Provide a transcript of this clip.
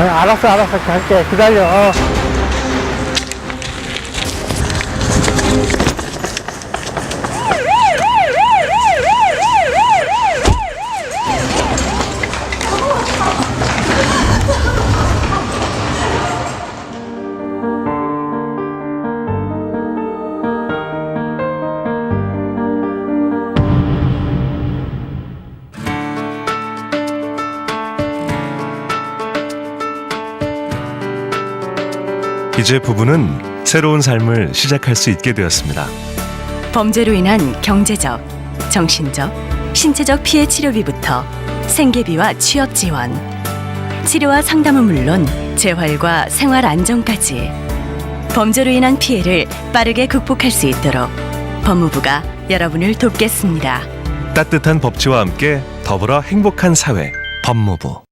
어, 알았어, 알았어. 갈게. 기다려. 어. 이제 부부는 새로운 삶을 시작할 수 있게 되었습니다. 범죄로 인한 경제적, 정신적, 신체적 피해 치료비부터 생계비와 취업 지원, 치료와 상담은 물론 재활과 생활 안정까지 범죄로 인한 피해를 빠르게 극복할 수 있도록 법무부가 여러분을 돕겠습니다. 따뜻한 법치와 함께 더불어 행복한 사회 법무부